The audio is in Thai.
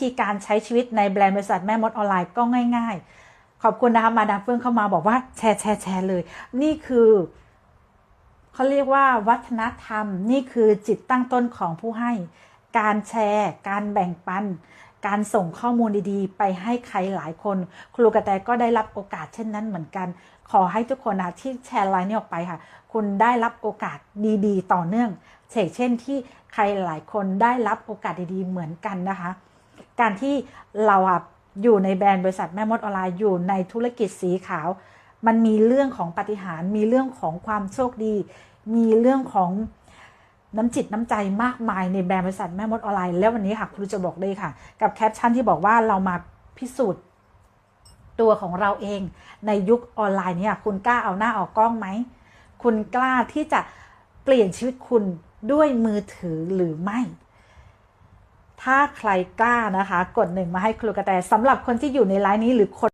ธีการใช้ชีวิตในแบรนด์บริษัทแม่มดออนไลน์ก็ง่าย ๆ ขอบคุณนะคะมาดามเฟื่องเข้ามาบอกว่าแชร์แชร์แชร์เลย นี่คือเขาเรียกว่าวัฒนธรรม นี่คือจิตตั้งต้นของผู้ให้ การแชร์ การแบ่งปัน การส่งข้อมูลดีๆ ไปให้ใครหลายคน ครูกระแตก็ได้รับโอกาสเช่นนั้นเหมือนกัน ขอให้ทุกคนนะที่แชร์ไลน์นี้ออกไปค่ะ คุณได้รับโอกาสดีๆ ต่อเนื่องเช่นเช่นที่ใครหลายคนได้รับโอกาสดีๆเหมือนกันนะคะ การที่เราอะอยู่ในแบรนด์บริษัทแม่มดออนไลน์อยู่ในธุรกิจสีขาว มันมีเรื่องของปาฏิหารย์มีเรื่องของความโชคดี มีเรื่องของน้ำจิตน้ำใจมากมายในแบรนด์บริษัทแม่มดออนไลน์แล้ววันนี้ค่ะครูจะบอกเลยค่ะ กับแคปชั่นที่บอกว่าเรามาพิสูจน์ตัวของเราเองในยุคออนไลน์เนี่ยคุณกล้าเอาหน้าออกกล้องไหม คุณกล้าที่จะเปลี่ยนชีวิตคุณด้วยมือถือหรือไม่ ถ้าใครกล้านะคะ กดหนึ่งมาให้ครูกระแตสำหรับคนที่อยู่ในไลน์นี้หรือคน